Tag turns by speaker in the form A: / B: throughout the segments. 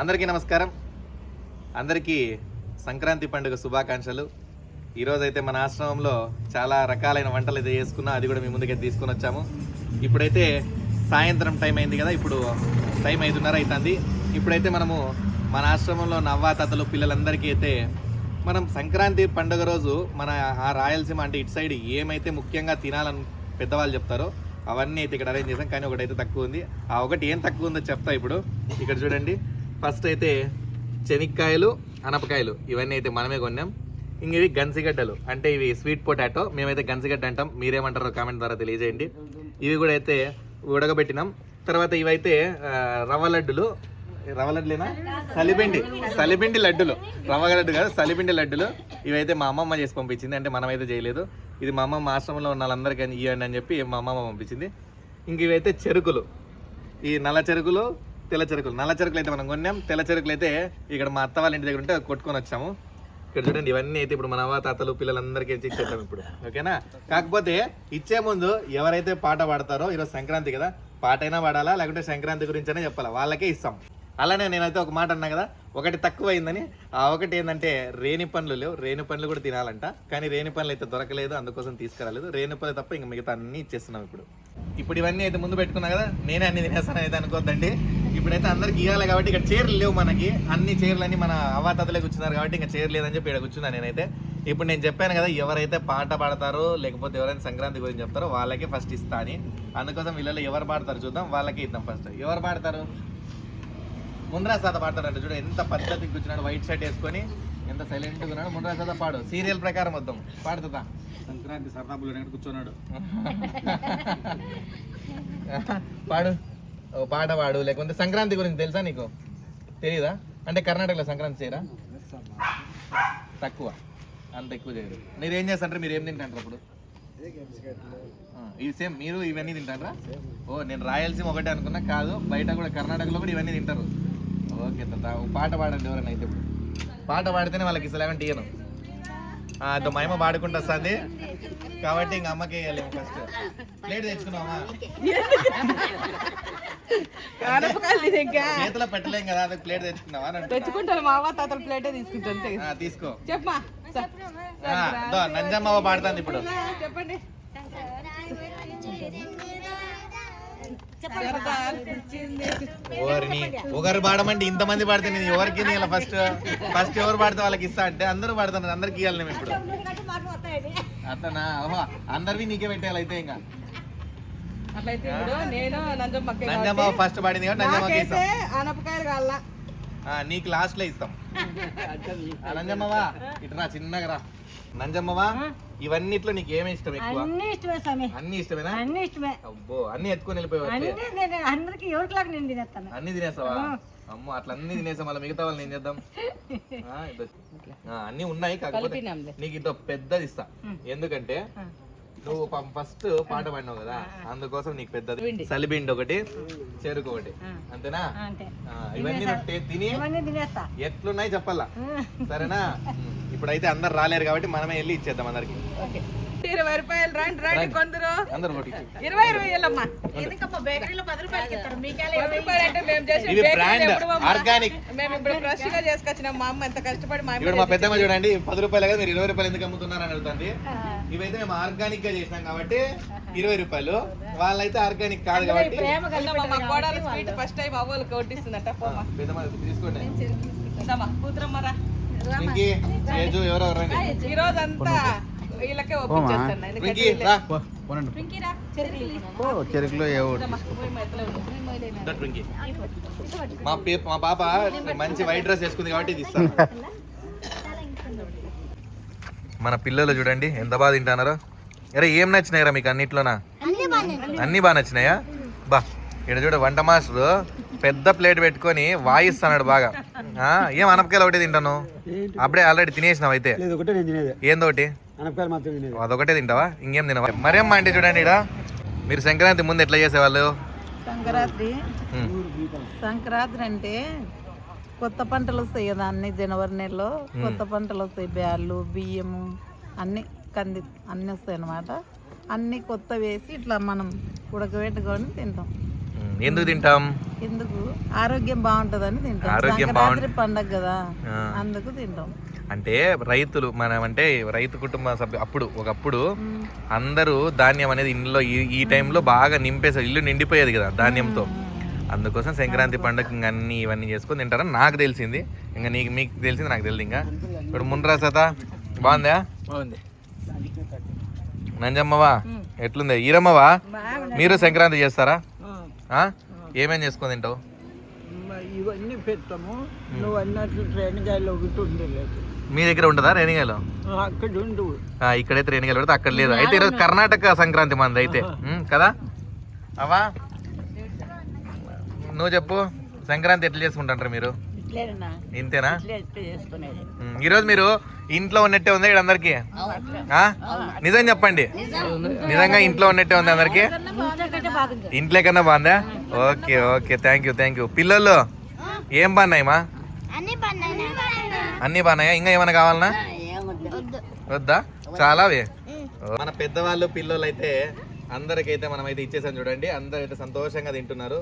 A: అందరికీ నమస్కారం. అందరికీ సంక్రాంతి పండుగ శుభాకాంక్షలు. ఈరోజైతే మన ఆశ్రమంలో చాలా రకాలైన వంటలు అయితే చేసుకున్నాం అది కూడా మీ ముందుకైతే తీసుకొని వచ్చాము. ఇప్పుడైతే సాయంత్రం టైం అయింది కదా ఇప్పుడు టైం ఐదున్నర అవుతుంది ఇప్పుడైతే మనము మన ఆశ్రమంలో నవ్వాతాతలు పిల్లలందరికీ అయితే మనం సంక్రాంతి పండుగ రోజు మన ఆ రాయలసీమ అంటే ఇటు సైడ్ ఏమైతే ముఖ్యంగా తినాలని పెద్దవాళ్ళు చెప్తారో అవన్నీ అయితే ఇక్కడ అరేంజ్ చేసాం. కానీ ఒకటైతే తక్కువ ఉంది. ఆ ఒకటి ఏం తక్కువ ఉందో చెప్తా ఇప్పుడు. ఇక్కడ చూడండి. ఫస్ట్ అయితే చెనిక్కాయలు అనపకాయలు ఇవన్నీ అయితే మనమే కొన్నాం. ఇంక ఇవి గన్సిగడ్డలు అంటే ఇవి స్వీట్ పొటాటో మేమైతే గన్సిగడ్డ అంటాం. మీరేమంటారో కామెంట్ ద్వారా తెలియజేయండి. ఇవి కూడా అయితే ఉడకబెట్టినాం. తర్వాత ఇవైతే రవ్వ లడ్డులు. రవ్వ లడ్డులేనా? సలిపిండి. సలిపిండి లడ్డులు. రవ్వ లడ్డు కాదు సలిపిండి లడ్డులు. ఇవైతే మా అమ్మమ్మ చేసి పంపించింది. అంటే మనమైతే చేయలేదు. ఇది మా అమ్మమ్మ ఆశ్రమంలో ఉన్న వాళ్ళందరికీ ఇవ్వండి అని చెప్పి మా అమ్మమ్మ పంపించింది. ఇంక ఇవైతే చెరుకులు. ఈ నల్ల చెరుకులు తెల్ల చెరుకులు. నల్ల చెరుకులు అయితే మనం కొన్నాం. తెల్ల చెరుకులు అయితే ఇక్కడ మా అత్త వాళ్ళ ఇంటి దగ్గర ఉంటే కొట్టుకొని వచ్చాము. ఇక్కడ చూడండి ఇవన్నీ అయితే ఇప్పుడు మన అవ్వ తాతలు పిల్లలందరికీ ఇచ్చి ఇచ్చేద్దాం ఇప్పుడు. ఓకేనా? కాకపోతే ఇచ్చే ముందు ఎవరైతే పాట పాడతారో ఈరోజు సంక్రాంతి కదా పాట అయినా పాడాలా లేకుంటే సంక్రాంతి గురించి అయినా చెప్పాలా? వాళ్ళకే ఇస్తాం. అలానే నేనైతే ఒక మాట అన్నా కదా ఒకటి తక్కువ అయిందని ఆ ఒకటి ఏంటంటే రేణి పండ్లు లేవు. రేణి పండ్లు కూడా తినాలంట. కానీ రేణి పండ్లు అయితే దొరకలేదు అందుకోసం తీసుకురాలేదు. రేణి పండ్లు తప్ప ఇంకా మిగతా అన్ని ఇచ్చేస్తున్నాం ఇప్పుడు. ఇప్పుడు ఇవన్నీ అయితే ముందు పెట్టుకున్నా కదా నేనే అన్ని తినేస్తాను అయితే అనుకోద్దండి. ఇప్పుడైతే అందరికి ఇవ్వాలి కాబట్టి ఇక్కడ చీరలు లేవు మనకి. అన్ని చీరలు అన్ని మన అవాతాతలే కూర్చున్నారు కాబట్టి ఇంకా చీర లేదని చెప్పి ఇక్కడ కూర్చున్నాను నేనైతే. ఇప్పుడు నేను చెప్పాను కదా ఎవరైతే పాట పాడతారో లేకపోతే ఎవరైనా సంక్రాంతి గురించి చెప్తారో వాళ్ళకే ఫస్ట్ ఇస్తా అని. అందుకోసం వీళ్ళలో ఎవరు పాడతారు చూద్దాం. వాళ్ళకి ఇద్దాం ఫస్ట్ ఎవరు పాడతారు? ముంద్రా సాత పాడతారంట చూడు ఎంత పద్ధతికి కూర్చున్నాడు వైట్ షర్ట్ వేసుకొని. ఎంత సైలెంట్గా ఉన్నాడు ముంద్రా సాత పాడు. సీరియల్ ప్రకారం వద్దాం. పాడుతుందా
B: సంక్రాంతి సరదాపులు వెనక కూర్చున్నాడు.
A: పాడు. ఓ పాట పాడు. లేకుంటే సంక్రాంతి గురించి తెలుసా నీకు? తెలీదా? అంటే కర్ణాటకలో సంక్రాంతి చేయరా? తక్కువ. అంత ఎక్కువ చేయరు. మీరు ఏం చేస్తారంటే మీరు ఏం తింటారు అప్పుడు? ఇది సేమ్ మీరు ఇవన్నీ తింటారా? ఓ నేను రాయలసీమ ఒకటే అనుకున్నా. కాదు బయట కూడా కర్ణాటకలో కూడా ఇవన్నీ తింటారు. ఓకే ఓ పాట పాడండి ఎవరైనా అయితే ఇప్పుడు. పాట పాడితేనే వాళ్ళకి ఇసలు ఏమంటే ఇయ్యను ఆ, అదో మహిమ పాడుకుంటా వస్తుంది. కాబట్టి ఇంక అమ్మకి వేయాలి ఫస్ట్ ప్లేట్ తెచ్చుకున్నావా? చేతిలో పెట్టలేం కదా అది ప్లేట్ తెచ్చుకున్నావా.
C: తెచ్చుకుంటాను మా అవ్వ తాతల ప్లేటే తీసుకుంటాను
A: ఆ, తీసుకో.
C: చెప్పమా స-
A: ఆ, దో, నంజమ్మవ్వ పాడుతుంది ఇప్పుడు.
C: చెప్పండి.
A: ఓరిని. ఒకరు పాడమంటే ఇంతమంది పాడితే నేను ఎవరికి ఇలా ఫస్ట్? ఫస్ట్ ఎవరు పాడితే వాళ్ళకి ఇస్తా అంటే అందరూ పాడుతున్నారు. అందరికి ఇవ్వాలి నేను ఇప్పుడు. అతనా ఓహో అందరివి నీకే పెట్టాలి అయితే ఇంకా.
C: అట్లయితే ఇప్పుడు నేను నంజమ్మక్క
A: నంజమ్మ ఫస్ట్ పాడింది కాబట్టి ఇస్తాం.
C: ఆనపకాయలు కావాల.
A: నీకు లాస్ట్లో ఇస్తాం నంజమ్మవా ఇట్రా చిన్నగా రా. నంజమ్మవా ఇవన్నిట్లో నీకు ఏమి ఇష్టం ఎక్కువ?
D: అన్ని ఇష్టమే స్వామి.
A: అన్ని ఇష్టమేనా?
D: అన్ని ఇష్టమే.
A: అబ్బో అన్ని ఎత్తుకొని వెళ్ళిపోయావు
D: అన్ని నేను అందరికి ఎవరికిలాగా నేను తినేస్తాను.
A: అన్ని తినేసావా అమ్మో అట్లా అన్ని తినేసా మళ్ళీ మిగతా వాళ్ళని ఏం చేద్దాం? అన్ని ఉన్నాయి కాకపోతే. నీకు ఇంత పెద్దది ఇస్తా. ఎందుకంటే నువ్వు ఫస్ట్ పాట పాడినావు కదా అందుకోసం నీకు పెద్దది సలిబిండి. ఒకటి చెరుకు ఒకటి. అంతేనా? ఇవన్నీ తిని ఎట్లున్నాయి చెప్పాలా? సరేనా? ఇప్పుడైతే అందరు రాలేరు కాబట్టి మనమే వెళ్ళి ఇచ్చేద్దాం అందరికి.
C: ఓకే. ఇరవై రూపాయలు రండి రండి కొందరు. ఇరవై ఇరవై వెళ్ళమ్మా
D: బేకరీలో పది రూపాయలకి ఇస్తారు. మీకే
C: పది రూపాయలు అంటే మేము చేసే
A: ఇది
C: bakery
A: బ్రాండ్
C: ఎప్పుడు అమ్మా?
A: ఆర్గానిక్
C: మేము ఇప్పుడు ఫ్రెష్గా చేసుకొచ్చినాం. మా అమ్మ ఎంత కష్టపడి మా అమ్మ
A: ఇప్పుడు మా పెద్దమ్మ చూడండి పది రూపాయలు కదా మీరు ఇరవై రూపాయలు ఎందుకు అమ్ముతున్నారు అని అడుగుతుంది ఇవైతే మేము ఆర్గానిక్గా చేసినాం కాబట్టి ఇరవై రూపాయలు. వాళ్ళైతే ఆర్గానిక్ కాదు కాబట్టి
D: ప్రేమ
C: చేసి- మా కోడలు స్వీట్ ఫస్ట్ టైం అవ్వాలి కొట్టిస్తుందట
A: తీసుకోండి.
C: కూతురమ్మరా
A: ఎవరెవరు రండి.
C: ఈ రోజు అంతా వీళ్ళకే
A: చెరుకులో
C: మా
A: పాప మంచి వైట్ డ్రెస్ వేసుకుంది కాబట్టి ఇది ఇస్తాను. మన పిల్లలు చూడండి ఎంత బాగా తింటున్నారో. అరే ఏం నచ్చినాయిరా మీకు అన్నిట్లోనా? అన్ని బాగా నచ్చినాయా. బా ఇక్కడ చూడ వంట మాస్టర్ పెద్ద ప్లేట్ పెట్టుకొని వాయిస్తున్నాడు బాగా. ఆ, ఏం అనపకాయలు ఒకటే తింటాను? అప్పుడే ఆల్రెడీ తినేసినావు అయితే. ఏందోటి?
B: అనపకాయలు మాత్రం తినేది.
A: అదొకటే తింటావా? ఇంకేం తినవా? మరేమ్మా అంటే చూడండి ఇక్కడ మీరు సంక్రాంతి ముందు ఎట్లా చేసేవాళ్ళు?
E: సంక్రాంతి. సంక్రాంతి అంటే కొత్త పంటలు వస్తాయి కదా అన్ని జనవరి నెలలో కొత్త పంటలు వస్తాయి. బ్యాళ్ళు బియ్యము అన్ని కంది అన్ని వస్తాయి అన్నమాట. అన్ని కొత్త వేసి ఇట్లా మనం ఉడకబెట్టుకొని తింటాం.
A: ఎందుకు తింటాం?
E: ఎందుకు? ఆరోగ్యం బాగుంటదని తింటాం.
A: ఆరోగ్యం
E: సంక్రాంతి పండగ కదా. అందుకు తింటాం.
A: అంటే రైతులు మనం అంటే రైతు కుటుంబ సభ్యు అప్పుడు ఒకప్పుడు అందరూ ధాన్యం అనేది ఇంట్లో ఈ ఈ టైంలో బాగా నింపేసారు ఇల్లు నిండిపోయేది కదా ధాన్యంతో. అందుకోసం సంక్రాంతి పండుగ ఇంక అన్ని ఇవన్నీ చేసుకొని తింటారని నాకు తెలిసింది. ఇంకా నీకు మీకు తెలిసింది నాకు తెలియదు ఇంకా. ఇప్పుడు ముందరా సత బాగుందా?
B: బాగుంది.
A: నంజమ్మవా? ఎట్లుంది? ఈరమ్మవా? మీరు సంక్రాంతి చేస్తారా? ఆ? ఏమేం చేసుకొని తింటావు?
F: ఇవన్నీ పెట్టాము నువ్వు అన్నట్లు ట్రైన్గాయలు ఒకటి ఉండలేదు.
A: మీ దగ్గర ఉంటుందా రేణిగాయలు?
F: అక్కడ ఉండు.
A: ఆ, ఇక్కడైతే రేణిగాయలు పెడితే అక్కడ లేదు. అయితే ఈరోజు కర్ణాటక సంక్రాంతి మంది అయితే. కదా? అవా? నువ్వు చెప్పు. సంక్రాంతి ఎట్లా చేసుకుంటారు మీరు? ఇంతేనా?
F: ఇట్లా చేసుకునేది.
A: ఉం, ఈరోజు మీరు ఇంట్లో ఉన్నట్టే ఉంది ఇక్కడ అందరికి? నిజం చెప్పండి. నిజంగా ఇంట్లో ఉన్నట్టే ఉంది అందరికి? ఇంట్లో కన్నా బాగుందా? Okay okay. Thank you thank you పిల్లలు ఏం బాగున్నాయి. మా అన్ని బాగున్నాయా? ఇంకా ఏమైనా కావాలనా? వద్దా? చాలా అవి మన పెద్దవాళ్ళు పిల్లలు అయితే అందరికైతే మనం అయితే ఇచ్చేసాం చూడండి. అందరు అయితే సంతోషంగా తింటున్నారు.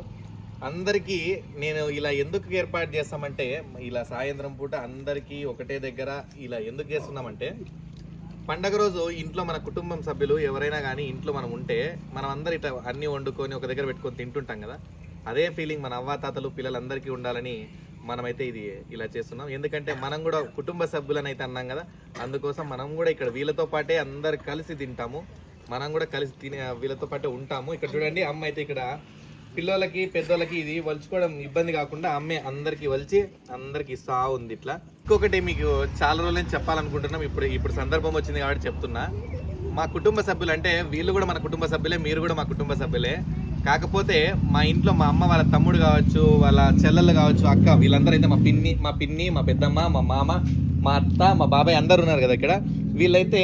A: అందరికీ నేను ఇలా ఎందుకు ఏర్పాటు చేస్తామంటే ఇలా సాయంత్రం పూట అందరికీ ఒకటే దగ్గర ఇలా ఎందుకు చేస్తున్నామంటే పండగ రోజు ఇంట్లో మన కుటుంబం సభ్యులు ఎవరైనా కానీ ఇంట్లో మనం ఉంటే మనం అందరు ఇట్లా అన్నీ వండుకొని ఒక దగ్గర పెట్టుకొని తింటుంటాం కదా. అదే ఫీలింగ్ మన అవ్వాతాతలు పిల్లలందరికీ ఉండాలని మనమైతే ఇది ఇలా చేస్తున్నాం. ఎందుకంటే మనం కూడా కుటుంబ సభ్యులని అయితే అన్నాం కదా అందుకోసం మనం కూడా ఇక్కడ వీళ్ళతో పాటే అందరు కలిసి తింటాము. మనం కూడా కలిసి తినే వీళ్ళతో పాటే ఉంటాము. ఇక్కడ చూడండి అమ్మ అయితే ఇక్కడ పిల్లలకి పెద్దోళ్ళకి ఇది వలుచుకోవడం ఇబ్బంది కాకుండా అమ్మే అందరికి వలిచి అందరికి ఇస్తా ఉంది ఇట్లా. ఇంకొకటి మీకు చాలా రోజులు నుంచి చెప్పాలనుకుంటున్నాం. ఇప్పుడు ఇప్పుడు సందర్భం వచ్చింది కాబట్టి చెప్తున్నా. మా కుటుంబ సభ్యులు అంటే వీళ్ళు కూడా మన కుటుంబ సభ్యులే మీరు కూడా మా కుటుంబ సభ్యులే. కాకపోతే మా ఇంట్లో మా అమ్మ వాళ్ళ తమ్ముడు కావచ్చు వాళ్ళ చెల్లెలు కావచ్చు అక్క వీళ్ళందరూ అయితే మా పిన్ని మా పిన్ని మా పెద్దమ్మ మా మామ మా అత్త మా బాబాయ్ అందరు ఉన్నారు కదా ఇక్కడ. వీళ్ళైతే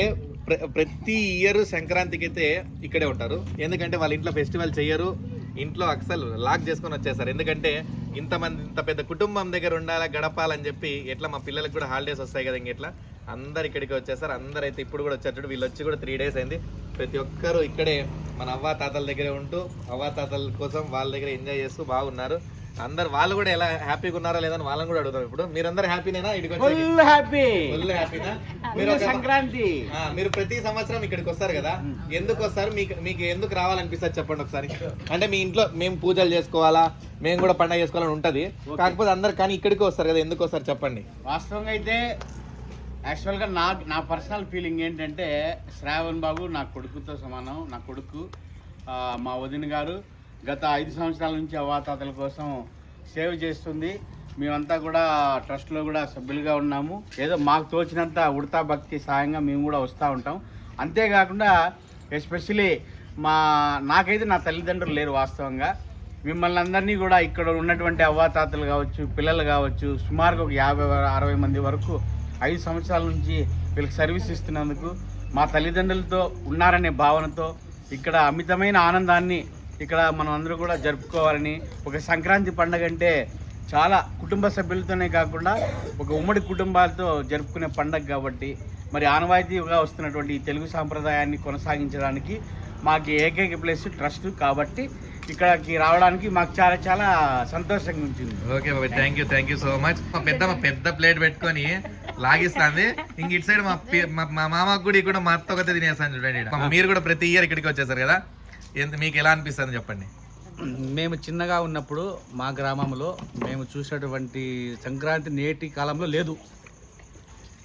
A: ప్ర ప్రతి ఇయర్ సంక్రాంతికి అయితే ఇక్కడే ఉంటారు. ఎందుకంటే వాళ్ళ ఇంట్లో ఫెస్టివల్ చేయరు. ఇంట్లో అసలు లాక్ చేసుకొని వచ్చేస్తారు. ఎందుకంటే ఇంతమంది ఇంత పెద్ద కుటుంబం దగ్గర ఉండాలా గడపాలని చెప్పి ఎట్లా మా పిల్లలకు కూడా హాలిడేస్ వస్తాయి కదా ఇంకెట్లా అందరు ఇక్కడికి వచ్చేస్తారు. అందరు అయితే ఇప్పుడు కూడా వచ్చారు వీళ్ళు వచ్చి కూడా త్రీ డేస్ అయింది. ప్రతి ఒక్కరూ ఇక్కడే మన అవ్వ తాతల దగ్గరే ఉంటూ అవ్వ తాతల కోసం వాళ్ళ దగ్గర ఎంజాయ్ చేస్తూ బాగున్నారు. అందరు వాళ్ళు కూడా ఎలా హ్యాపీగా ఉన్నారా లేదని వాళ్ళని కూడా అడుగుతాం ఇప్పుడు మీరందరూ హ్యాపీనేనా? ఇక్కడికి వచ్చి
B: ఫుల్ హ్యాపీ.
A: ఫుల్ హ్యాపీనా? మీరు ఒక-
B: సంక్రాంతి.
A: ఆ, మీరు ప్రతి సంవత్సరం ఇక్కడికి వస్తారు కదా? ఎందుకు వస్తారు? మీకు మీకు ఎందుకు రావాలనిపిస్తుంది చెప్పండి ఒకసారి. అంటే మీ ఇంట్లో మేము పూజలు చేసుకోవాలా? మేము కూడా పండగ చేసుకోవాలని ఉంటది. కాకపోతే అందరు కానీ ఇక్కడికి వస్తారు కదా ఎందుకు వస్తారు చెప్పండి.
B: వాస్తవంగా అయితే యాక్చువల్గా నా నా పర్సనల్ ఫీలింగ్ ఏంటంటే శ్రావణ్ బాబు నా కొడుకుతో సమానం నా కొడుకు ఆ, మా వదిన గారు. గత ఐదు సంవత్సరాల నుంచి అవాతాతల కోసం సేవ్ చేస్తుంది. మేమంతా కూడా ట్రస్ట్లో కూడా సభ్యులుగా ఉన్నాము. ఏదో మాకు తోచినంత ఉడతా భక్తి సాయంగా మేము కూడా వస్తూ ఉంటాం. అంతేకాకుండా ఎస్పెషలీ మా నాకైతే నా తల్లిదండ్రులు లేరు వాస్తవంగా. మిమ్మల్ని అందరినీ కూడా ఇక్కడ ఉన్నటువంటి అవ్వాతాతలు కావచ్చు పిల్లలు కావచ్చు సుమారుగా ఒక యాభై అరవై మంది వరకు ఐదు సంవత్సరాల నుంచి వీళ్ళకి సర్వీస్ ఇస్తున్నందుకు మా తల్లిదండ్రులతో ఉన్నారనే భావనతో ఇక్కడ అమితమైన ఆనందాన్ని ఇక్కడ మనం అందరూ కూడా జరుపుకోవాలని ఒక సంక్రాంతి పండగ అంటే చాలా కుటుంబ సభ్యులతోనే కాకుండా ఒక ఉమ్మడి కుటుంబాలతో జరుపుకునే పండగ కాబట్టి మరి ఆనవాయితీగా వస్తున్నటువంటి ఈ తెలుగు సాంప్రదాయాన్ని కొనసాగించడానికి మాకు ఏకైక ప్లేస్ ట్రస్ట్ కాబట్టి ఇక్కడికి రావడానికి మాకు చాలా చాలా సంతోషంగా ఉంటుంది.
A: Okay Babu thank you thank you so much మా పెద్ద మా పెద్ద ప్లేట్ పెట్టుకొని లాగిస్తాంది. ఇంక ఇటు సైడ్ మా మా- మా మామకు కూడా ఇక్కడ మా అత్త ఒకతే తినేస్తాను చూడండి మీరు కూడా ప్రతి ఇయర్ ఇక్కడికి వచ్చేసారు కదా? ఎంత మీకు ఎలా అనిపిస్తుంది చెప్పండి?
G: మేము చిన్నగా ఉన్నప్పుడు మా గ్రామంలో మేము చూసినటువంటి సంక్రాంతి నేటి కాలంలో లేదు.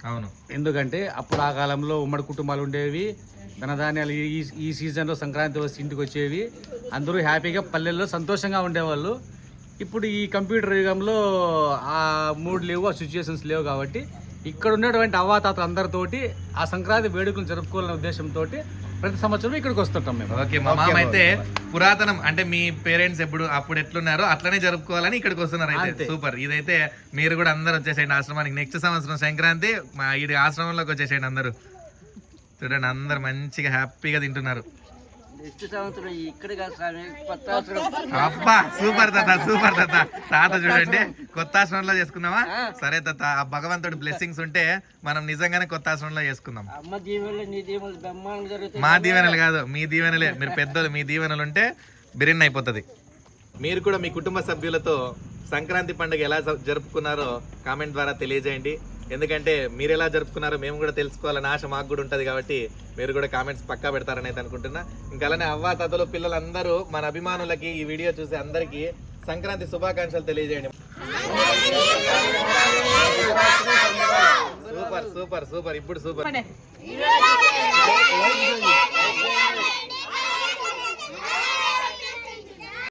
A: అవును.
G: ఎందుకంటే అప్పుడు ఆ కాలంలో ఉమ్మడి కుటుంబాలు ఉండేవి ధనధాన్యాలు ఈ ఈ సీజన్లో సంక్రాంతి వస్తే ఇంటికి వచ్చేవి. అందరూ హ్యాపీగా పల్లెల్లో సంతోషంగా ఉండేవాళ్ళు. ఇప్పుడు ఈ కంప్యూటర్ యుగంలో ఆ మూడ్ లేవు ఆ సిచ్యుయేషన్స్ లేవు కాబట్టి ఇక్కడ ఉన్నటువంటి అవ్వాతాతలు అందరితోటి ఆ సంక్రాంతి వేడుకలు జరుపుకోవాలనే ఉద్దేశంతో ప్రతి సంవత్సరం ఇక్కడికి వస్తుంటాం మేము.
A: ఓకే మా మామ అయితే పురాతనం అంటే మీ పేరెంట్స్ ఎప్పుడు అప్పుడు ఎట్లున్నారో అట్లనే జరుపుకోవాలని ఇక్కడికి వస్తున్నారు అయితే. సూపర్. ఇదైతే మీరు కూడా అందరు వచ్చేసేయండి ఆశ్రమానికి. నెక్స్ట్ సంవత్సరం సంక్రాంతి మా ఈ ఆశ్రమంలోకి వచ్చేసేయండి అందరూ. చూడండి అందరు మంచిగా హ్యాపీగా తింటున్నారు.
F: నెక్స్ట్ సంవత్సరం ఇక్కడ కాదు స్వామి కొత్త అవసరం
A: అబ్బా సూపర్ తాత సూపర్ తాత. తాత చూడండి కొత్త ఆశ్రమంలో చేసుకుందామా? సరే తాత ఆ భగవంతుడి బ్లెస్సింగ్స్ ఉంటే మనం నిజంగానే కొత్త ఆశ్రమంలో చేసుకుందాం.
F: అమ్మ దీవెనలు నీ దీవెనలు బ్రహ్మాండంగా జరుగుతాయి.
A: మా దీవెనలు కాదు మీ దీవెనలే. మీరు పెద్దలు మీ దీవెనలు ఉంటే బిర్యానీ అయిపోతుంది. మీరు కూడా మీ కుటుంబ సభ్యులతో సంక్రాంతి పండుగ ఎలా జరుపుకున్నారో కామెంట్ ద్వారా తెలియజేయండి. ఎందుకంటే మీరు ఎలా జరుపుకున్నారో మేము కూడా తెలుసుకోవాలని ఆశ మాకు కూడా ఉంటుంది కాబట్టి మీరు కూడా కామెంట్స్ పక్కా పెడతారని అయితే అనుకుంటున్నా. ఇంకా అలానే అవ్వా తాతలు పిల్లలందరూ మన అభిమానులకి ఈ వీడియో చూసి అందరికీ సంక్రాంతి శుభాకాంక్షలు తెలియజేయండి. సూపర్ సూపర్ సూపర్ ఇప్పుడు సూపర్.